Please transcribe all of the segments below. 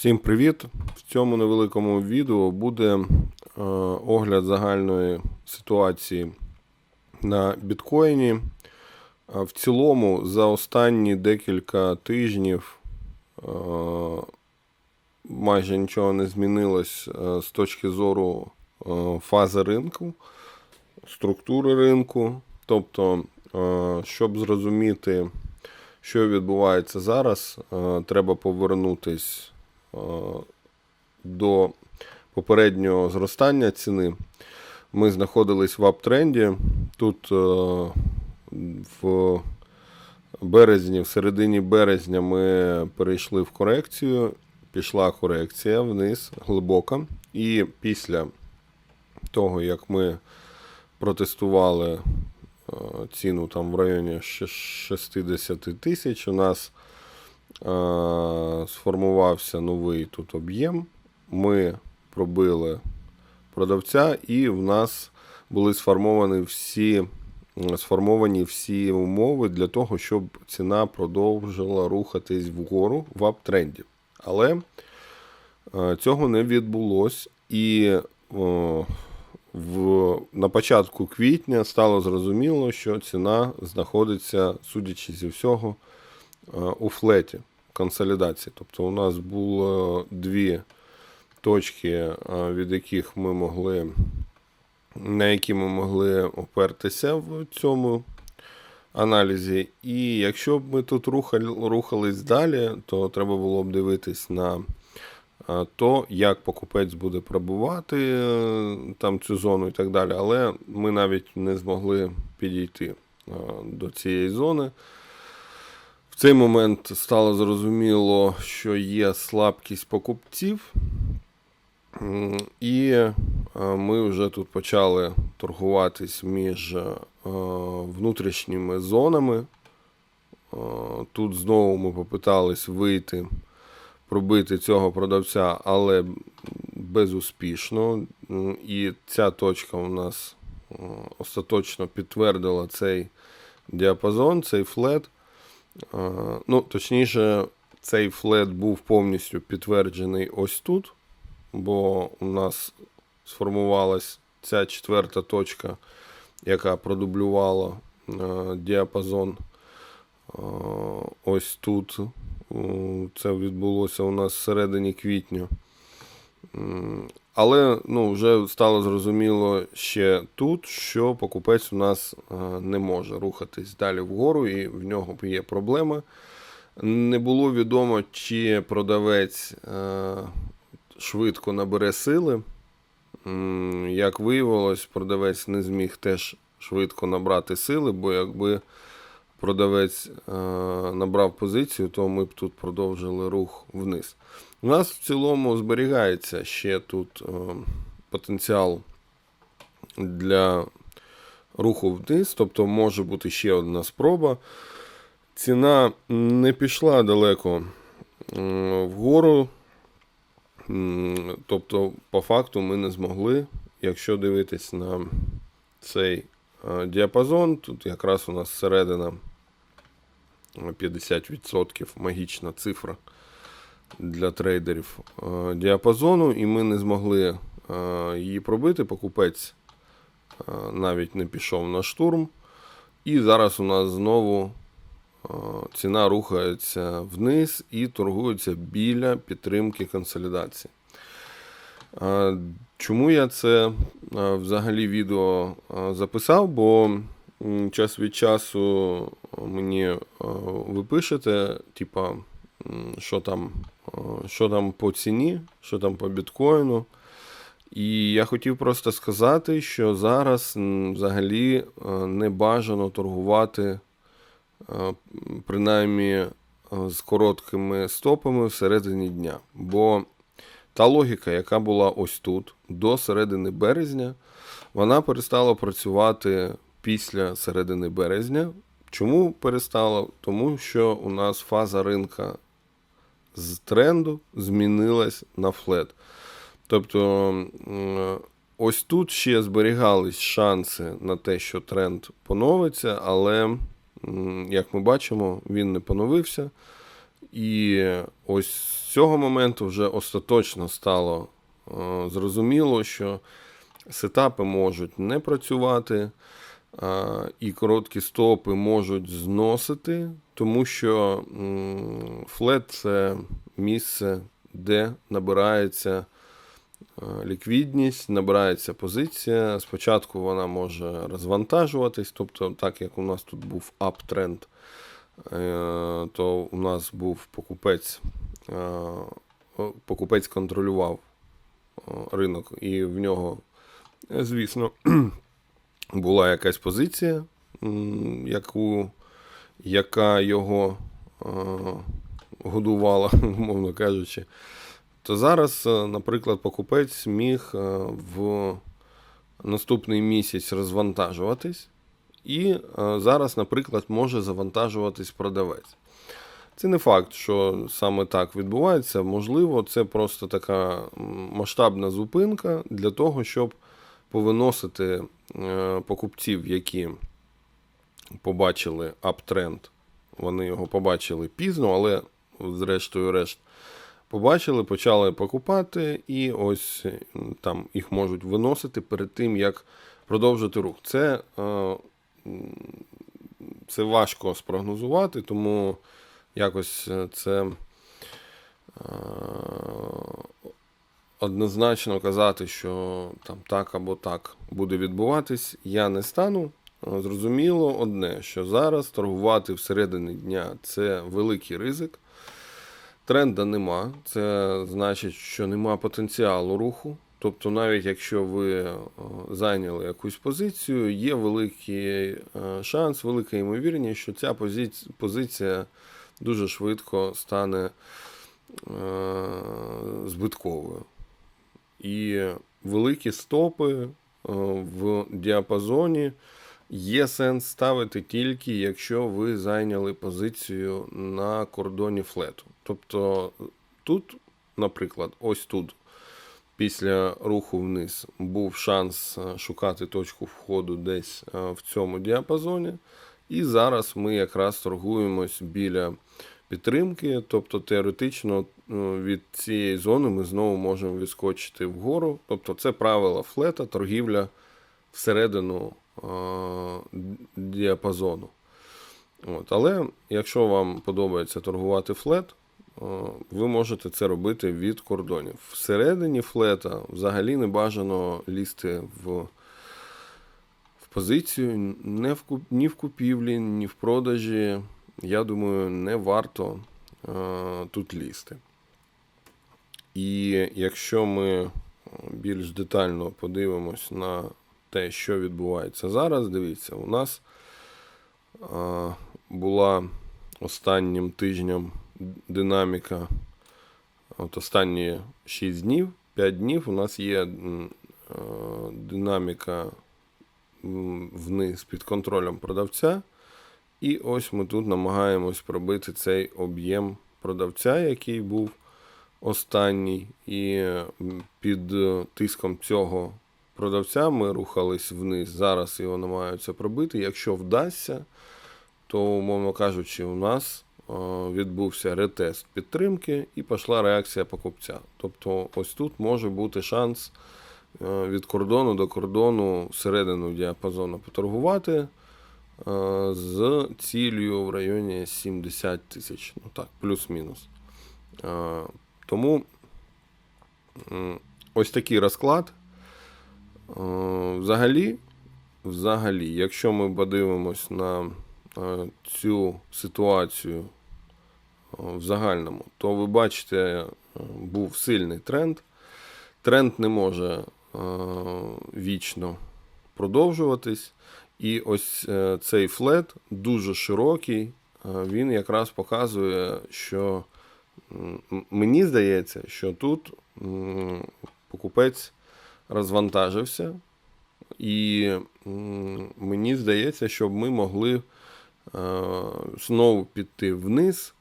Всім привіт! В цьому невеликому відео буде е, огляд загальної ситуації на біткоїні. Е, В цілому, за останні декілька тижнів е, майже нічого не змінилось з точки зору фази ринку, структури ринку. Тобто, щоб зрозуміти, що відбувається зараз, треба повернутись до попереднього зростання ціни. Ми знаходились в аптренді. Тут е, в березні, в середині березня ми перейшли в корекцію. Пішла корекція вниз глибока. І після того, як ми протестували е, ціну там в районі 60 тисяч, у нас е, сформувався новий тут об'єм. Ми пробили продавця, і в нас були сформовані всі, сформовані всі умови для того, щоб ціна продовжила рухатись вгору в аптренді. Але е, цього не відбулось. І в, на початку квітня стало зрозуміло, що ціна знаходиться, судячи зі всього, е, у флеті консолідації. Тобто у нас було дві точки, е, від яких ми могли, на які ми могли опертися в цьому аналізі. І якщо б ми тут рухали, рухались далі, то треба було б дивитись на е, то, як покупець буде пробувати е, там цю зону і так далі. Але ми навіть не змогли підійти до цієї зони. Цей момент стало зрозуміло, що є слабкість покупців. І е, ми вже тут почали торгуватись між е, внутрішніми зонами. Е, Тут знову ми попитались вийти, пробити цього продавця, але безуспішно. І ця точка у нас остаточно підтвердила цей діапазон, цей флет. Е, Ну, точніше, цей флет був повністю підтверджений ось тут, бо у нас сформувалась ця четверта точка, яка продублювала е, діапазон е, ось тут. Це відбулося у нас всередині квітня. Але ну, вже стало зрозуміло ще тут, що покупець у нас е, не може рухатись далі вгору, і в нього є проблеми. Не було відомо, чи продавець е, швидко набере сили. Як виявилось, продавець не зміг теж швидко набрати сили, бо якби продавець е, набрав позицію, то ми б тут продовжили рух вниз. У нас в цілому зберігається ще тут е, потенціал для руху вниз, тобто може бути ще одна спроба. Ціна не пішла далеко вгору. Тобто, по факту, ми не змогли, якщо дивитись на цей е, діапазон, тут якраз у нас середина е, 50% магічна цифра для трейдерів е, діапазону, і ми не змогли е, її пробити. Покупець е, навіть не пішов на штурм. І зараз у нас знову ціна рухається вниз і торгується біля підтримки консолідації. Чому я це взагалі відео записав? Бо час від часу мені ви пишете, типа, що там, що там по ціні, що там по біткоїну. І я хотів просто сказати, що зараз взагалі е, не бажано торгувати е, принаймні е, з короткими стопами всередині дня. Бо та логіка, яка була ось тут до середини березня, вона перестала працювати після середини березня. Чому перестала? Тому що у нас фаза ринка з тренду змінилась на флет. Тобто ось тут ще зберігались шанси на те, що тренд поновиться, але, як ми бачимо, він не поновився. І ось з цього моменту вже остаточно стало е, зрозуміло, що сетапи можуть не працювати, е, і короткі стопи можуть зносити, тому що флет це місце, де набирається е, ліквідність, набирається позиція. Спочатку вона може розвантажуватись, тобто, так як у нас тут був аптренд, е, то у нас був покупець, е, покупець контролював ринок, і в нього, звісно, була якась позиція, яку, яка його е, годувала, умовно кажучи. То зараз, е, наприклад, покупець міг е, в наступний місяць розвантажуватись, і е, зараз, наприклад, може завантажуватись продавець. Це не факт, що саме так відбувається. Можливо, це просто така масштабна зупинка для того, щоб повиносити покупців, які побачили аптренд. Вони його побачили пізно, але зрештою решт побачили, почали покупати, і ось там їх можуть виносити перед тим, як продовжити рух. Це, е, це важко спрогнозувати, тому якось е, це е, однозначно казати, що там так або так буде відбуватись, я не стану. Е, Зрозуміло одне, що зараз торгувати всередині дня це великий ризик. Тренда нема. Це значить, що нема потенціалу руху. Тобто, навіть якщо ви е, зайняли якусь позицію, є великий е, шанс, велика ймовірність, що ця позиція дуже швидко стане збитковою. І великі стопи в діапазоні є сенс ставити тільки, якщо ви зайняли позицію на кордоні флету. Тобто тут, наприклад, ось тут, після руху вниз, був шанс е, шукати точку входу десь е, в цьому діапазоні. І зараз ми якраз торгуємось біля підтримки, тобто теоретично е, від цієї зони ми знову можемо відскочити вгору. Тобто це правила флета, торгівля всередину діапазону. От. Але якщо вам подобається торгувати флет, е, ви можете це робити від кордонів. Всередині флета взагалі не бажано лізти в, в позицію не в, ні в купівлі, ні в продажі. Я думаю, не варто е, тут лізти. І якщо ми е, більш детально подивимось на те, що відбувається зараз, дивіться, у нас е, була останнім тижнем динаміка. От останні 6 днів, 5 днів у нас є е, динаміка вниз під контролем продавця. І ось ми тут намагаємось пробити цей об'єм продавця, який був останній. І під е, тиском цього продавця ми рухались вниз. Зараз його намагаються пробити. Якщо вдасться, то, умовно кажучи, у нас е, відбувся ретест підтримки і пішла реакція покупця. Тобто, ось тут може бути шанс е, від кордону до кордону всередину діапазону поторгувати е, з цілею в районі 70 тисяч. Ну так, плюс-мінус. Тому ось такий розклад. Е, Взагалі, взагалі, якщо ми подивимось на е, цю ситуацію е, в загальному, то ви бачите, був сильний тренд. Тренд не може вічно продовжуватись. І ось цей флет дуже широкий. Він якраз показує, що мені здається, що тут покупець розвантажився, і мені здається, щоб ми могли е, знову піти вниз,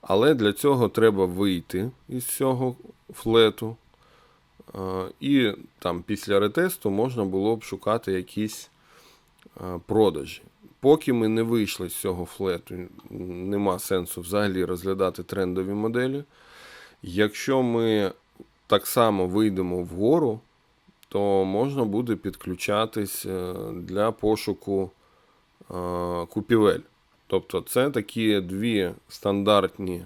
але для цього треба вийти із цього флету. Е, І там після ретесту можна було б шукати якісь е, продажі. поки ми не вийшли з цього флету, нема сенсу взагалі розглядати трендові моделі. Якщо ми так само вийдемо вгору, то можна буде підключатись е, для пошуку е, купівель. Тобто це такі дві стандартні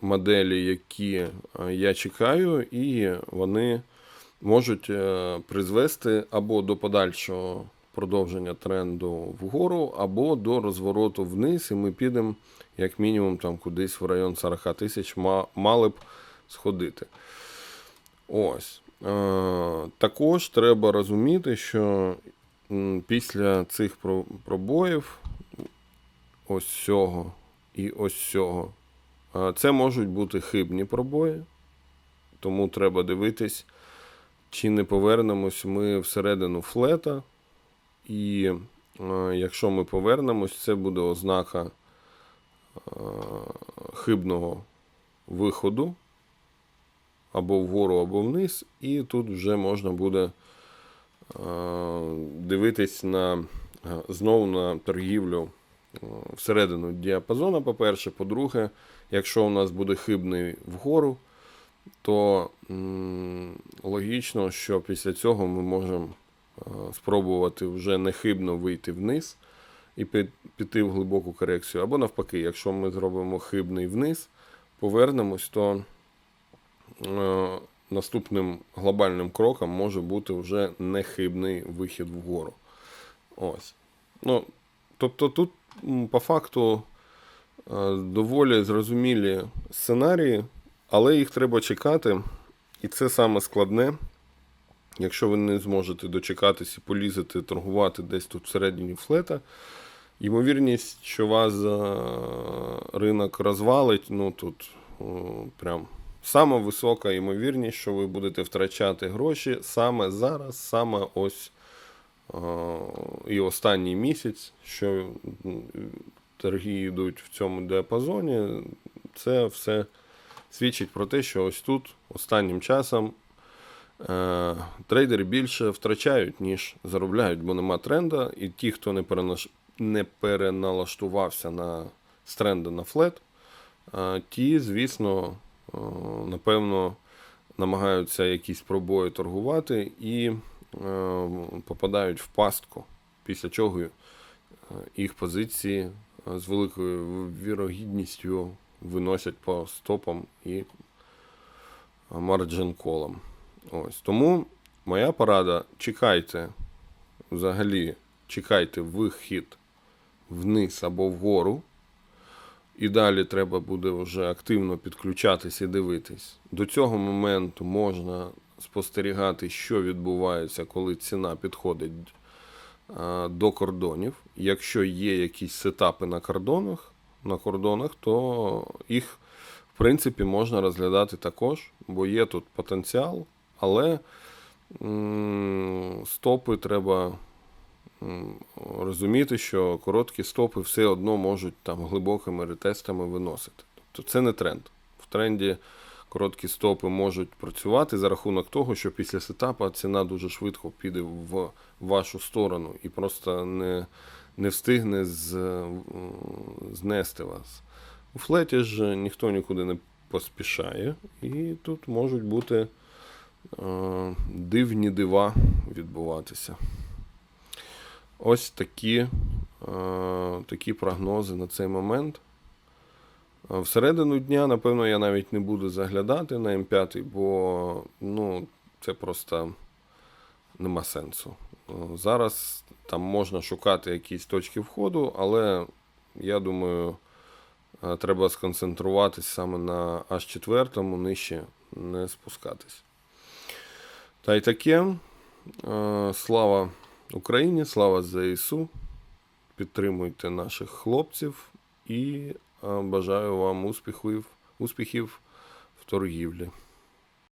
моделі, які е, я чекаю, і вони можуть призвести або до подальшого продовження тренду вгору, або до розвороту вниз, і ми підемо як мінімум там кудись в район 40 тисяч мали б сходити. Ось. Е, також треба розуміти, що після цих пробоїв, ось цього і ось цього, е, це можуть бути хибні пробої, тому треба дивитись, чи не повернемось ми всередину флета. І е, якщо ми повернемось, це буде ознака хибного виходу або вгору, або вниз, і тут вже можна буде е, дивитись на е, знову на торгівлю е, всередину діапазону, по-перше. По-друге, якщо у нас буде хибний вгору, то логічно, що після цього ми можемо спробувати вже нехибно вийти вниз і піти в глибоку корекцію. Або навпаки, якщо ми зробимо хибний вниз, повернемось, то наступним глобальним кроком може бути вже нехибний вихід вгору. Ось. Ну, тобто тут по факту е, доволі зрозумілі сценарії, але їх треба чекати. І це саме складне. Якщо ви не зможете дочекатись і полізати торгувати десь тут всередині флета, ймовірність, що вас е, ринок розвалить, ну тут прям сама висока ймовірність, що ви будете втрачати гроші саме зараз, саме ось е, і останній місяць, що торги йдуть в цьому діапазоні, це все свідчить про те, що ось тут останнім часом е, трейдери більше втрачають, ніж заробляють, бо нема тренда, і ті, хто не, перенаш... не переналаштувався на з тренду на флет, е, ті, звісно, напевно, намагаються якісь пробої торгувати і е, попадають в пастку, після чого е, їх позиції е, з великою вірогідністю виносять по стопам і марджин колам. Ось. Тому моя порада: чекайте, взагалі, чекайте вихід вниз або вгору. І далі треба буде вже активно підключатись і дивитись. До цього моменту можна спостерігати, що відбувається, коли ціна підходить до кордонів. Якщо є якісь сетапи на кордонах, на кордонах, то їх, в принципі, можна розглядати також, бо є тут потенціал, але стопи треба розуміти, що короткі стопи все одно можуть там глибокими ретестами виносити. Тобто це не тренд. В тренді короткі стопи можуть працювати за рахунок того, що після сетапа ціна дуже швидко піде в вашу сторону і просто не, не встигне з, знести вас. У флеті ж ніхто нікуди не поспішає, і тут можуть бути е, дивні дива відбуватися. Ось такі, е, такі прогнози на цей момент. Е, Всередину дня, напевно, я навіть не буду заглядати на М5, бо ну, це просто нема сенсу. Е, Зараз там можна шукати якісь точки входу, але я думаю, треба сконцентруватись саме на H4, нижче не спускатись. Та й таке. Слава Україні, слава ЗСУ. Підтримуйте наших хлопців і е, бажаю вам успіхів, успіхів в торгівлі.